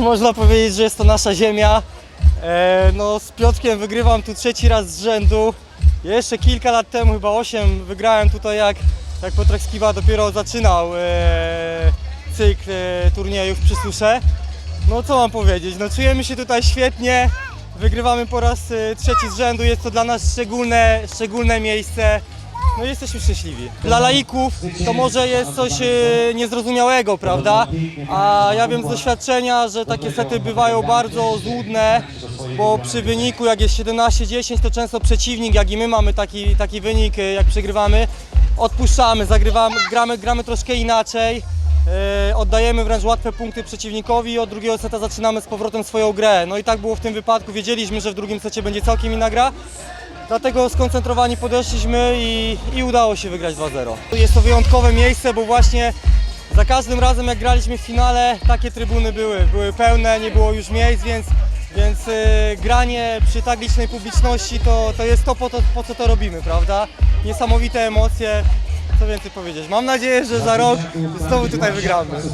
Można powiedzieć, że jest to nasza ziemia. E, no, z Piotrkiem wygrywam tu trzeci raz z rzędu. Jeszcze kilka lat temu, chyba 8, wygrałem tutaj jak, jak Piotrek Skiba dopiero zaczynał e, cykl e, turniejów przy Susze. No co mam powiedzieć, no czujemy się tutaj świetnie. Wygrywamy po raz trzeci z rzędu, jest to dla nas szczególne, szczególne miejsce. No jesteśmy szczęśliwi. Dla laików to może jest coś e, niezrozumiałego, prawda? A ja wiem z doświadczenia, że takie sety bywają bardzo złudne, bo przy wyniku jak jest 17-10 to często przeciwnik, jak i my mamy taki, taki wynik, e, jak przegrywamy, odpuszczamy, zagrywamy, gramy, gramy troszkę inaczej. E, oddajemy wręcz łatwe punkty przeciwnikowi i od drugiego seta zaczynamy z powrotem swoją grę. No i tak było w tym wypadku. Wiedzieliśmy, że w drugim secie będzie całkiem inna gra. Dlatego skoncentrowani podeszliśmy i, i udało się wygrać 2-0. Jest to wyjątkowe miejsce, bo właśnie za każdym razem jak graliśmy w finale, takie trybuny były. Były pełne, nie było już miejsc, więc, więc e, granie przy tak licznej publiczności to, to jest to po, to, po co to robimy, prawda? Niesamowite emocje. Co więcej powiedzieć. Mam nadzieję, że za rok znowu tutaj wygramy.